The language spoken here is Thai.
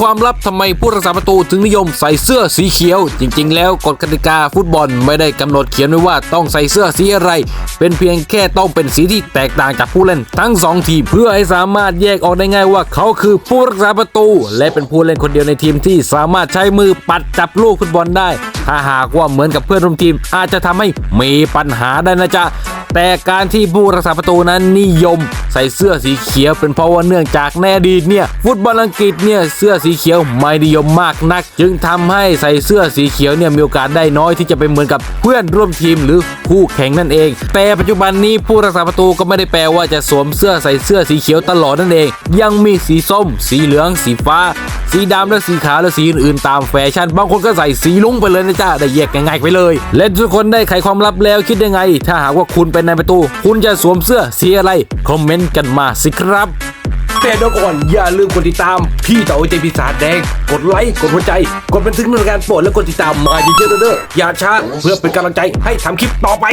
ความลับทำไมผู้รักษาประตูถึงนิยมใส่เสื้อสีเขียว จริง ๆ แล้วกฎกติกาฟุตบอลไม่ได้กำหนดเขียนไว้ว่าต้องใส่เสื้อสีอะไร เป็นเพียงแค่ต้องเป็นสีที่แตกต่างจากผู้เล่นทั้งสองทีม เพื่อให้สามารถแยกออกได้ง่ายว่าเขาคือผู้รักษาประตู และเป็นผู้เล่นคนเดียวในทีมที่สามารถใช้มือปัดจับลูกฟุตบอลได้ ถ้าหากว่าเหมือนกับเพื่อนร่วมทีมอาจจะทำให้มีปัญหาได้นะจ๊ะ แต่การที่ผู้รักษาประตูนั้นนิยม ใส่เสื้อสีเขียวเป็นเพราะว่าเนื่องจากในอดีตเนี่ยฟุตบอลอังกฤษเนี่ยเสื้อสีเขียวไม่นิยมมากนัก จึงทำให้ใส่เสื้อสีเขียวเนี่ยมีโอกาสได้น้อยที่จะไปเหมือนกับเพื่อนร่วมทีมหรือคู่แข่งนั่นเอง แต่ปัจจุบันนี้ผู้รักษาประตูก็ไม่ได้แปลว่าจะสวมเสื้อใส่เสื้อสีเขียวตลอดนั่นเอง ยังมีสีส้ม สีเหลือง สีฟ้า สีดำและสีขาวและสีอื่นๆ ตามแฟชั่น บางคนก็ใส่สีลุ้งไปเลยนะจ๊ะได้แยกง่ายๆไปเลย และทุกคนได้ไขความลับแล้วคิดยังไง ถ้าหากว่าคุณเป็นนายประตู คุณจะสวมเสื้อสีอะไร คอมเมนต์กันมาสิครับแต่เดี๋ยวก่อนอย่าลืมกดติดตาม พี่เต๋อใจปีศาจแดง กดไลค์ กดหัวใจ กดบันทึกในการโปรดและกดติดตามมาเยอะๆเด้อๆอย่าช้าเพื่อเป็นกำลังใจให้ทำคลิปต่อไป